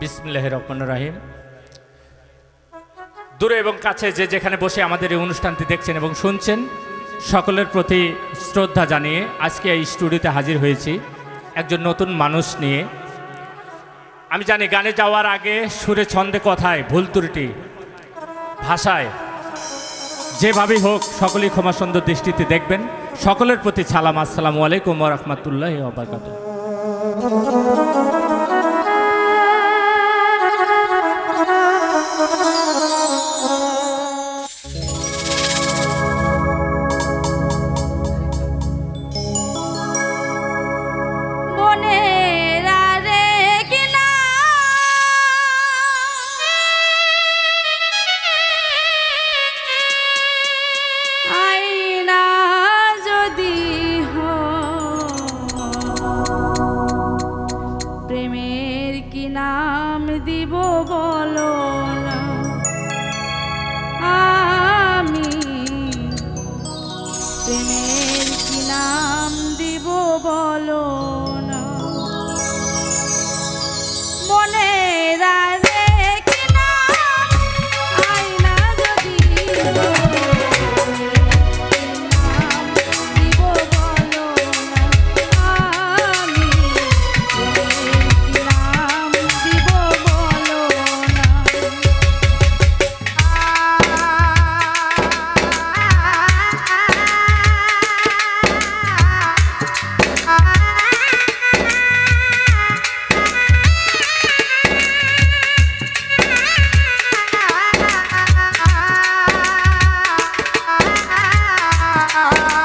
বিসমিল্লাহ রহমান রাহিম। দূরে এবং কাছে যে যেখানে বসে আমাদের এই অনুষ্ঠানটি দেখছেন এবং শুনছেন, সকলের প্রতি শ্রদ্ধা জানিয়ে আজকে এই স্টুডিওতে হাজির হয়েছি একজন নতুন মানুষ নিয়ে। আমি জানি গানে যাওয়ার আগে সুরে ছন্দে কথায় ভুল ত্রুটি, ভাষায়, যেভাবেই হোক সকলেই ক্ষমা সুন্দর দৃষ্টিতে দেখবেন। সকলের প্রতি সালাম, আসসালামু আলাইকুম রহমতুল্লাহ আবরকাত Ah.